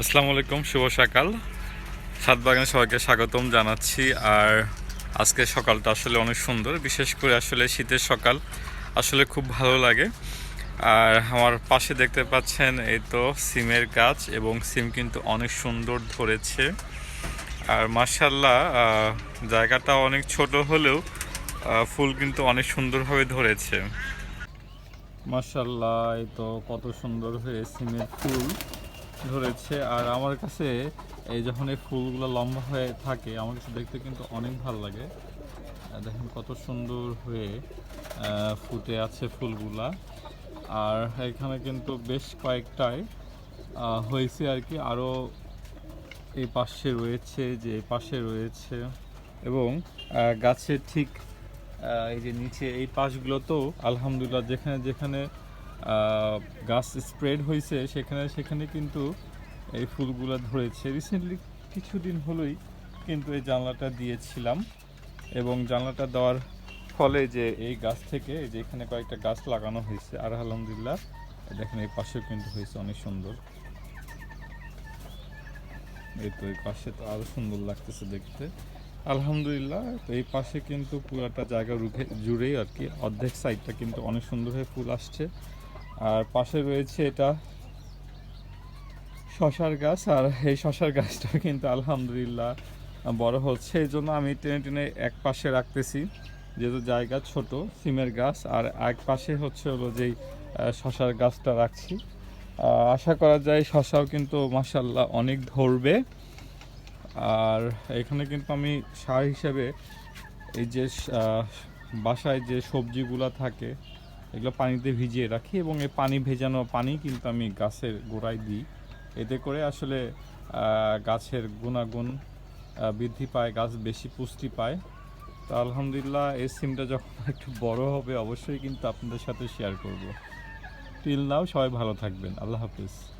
আসসালামু আলাইকুম, শুভ সকাল। সাত বাগানে সবাইকে স্বাগতম জানাচ্ছি। আর আজকে সকালটা আসলে অনেক সুন্দর, বিশেষ করে আসলে শীতের সকাল আসলে খুব ভালো লাগে। আর আমার পাশে দেখতে পাচ্ছেন এই তো সিমের গাছ এবং সিম কিন্তু অনেক সুন্দর ধরেছে। আর মার্শাল্লাহ জায়গাটা অনেক ছোট হলেও ফুল কিন্তু অনেক সুন্দরভাবে ধরেছে। মার্শাল্লাহ এই তো কত সুন্দর হয়ে সিমের ফুল। ধরেছে আর আমার কাছে এই যখন এই ফুলগুলো লম্বা হয়ে থাকে, আমার কাছে দেখতে কিন্তু অনেক ভালো লাগে। দেখেন কত সুন্দর হয়ে ফুটে আছে ফুলগুলা। আর এখানে কিন্তু বেশ কয়েকটাই হয়েছে আর কি। আরও এই পাশে রয়েছে, যে এই পাশে রয়েছে। এবং গাছের ঠিক এই যে নিচে এই পাশগুলোতেও আলহামদুলিল্লাহ যেখানে যেখানে গাছ স্প্রেড হয়েছে, সেখানে সেখানে কিন্তু এই ফুলগুলো ধরেছে। রিসেন্টলি কিছুদিন হলোই কিন্তু এই জানলাটা দিয়েছিলাম এবং জানলাটা দেওয়ার ফলে যে এই গাছ থেকে যে এখানে কয়েকটা গাছ লাগানো হয়েছে, আর আলহামদুলিল্লাহ দেখেন এই পাশেও কিন্তু হয়েছে অনেক সুন্দর। এই তো এই পাশে তো আরও সুন্দর লাগতেছে দেখতে। আলহামদুলিল্লাহ, তো এই পাশে কিন্তু পুরাটা জায়গা রুখে, জুড়েই আর কি অর্ধেক সাইডটা কিন্তু অনেক সুন্দর হয়ে ফুল আসছে। আর পাশে রয়েছে এটা শশার গাছ, আর এই শশার গাছটা কিন্তু আলহামদুলিল্লাহ বড় হচ্ছে। এই জন্য আমি টেনে টেনে এক পাশে রাখতেছি, যেহেতু জায়গা ছোট, সিমের গাছ, আর এক পাশে হচ্ছে হলো যেই শশার গাছটা রাখছি। আশা করা যায় শশাও কিন্তু মাসাল্লাহ অনেক ধরবে। আর এখানে কিন্তু আমি সার হিসেবে এই যে বাসায় যে সবজিগুলো থাকে এগুলো পানিতে ভিজিয়ে রাখি এবং এই পানি ভেজানো পানি কিন্তু আমি গাছের গোড়ায় দিই। এতে করে আসলে গাছের গুণাগুণ বৃদ্ধি পায়, গাছ বেশি পুষ্টি পায়। তো আলহামদুলিল্লাহ, এই সিমটা যখন একটু বড় হবে, অবশ্যই কিন্তু আপনাদের সাথে শেয়ার করব। টিল নাও সবাই ভালো থাকবেন। আল্লাহ হাফিজ।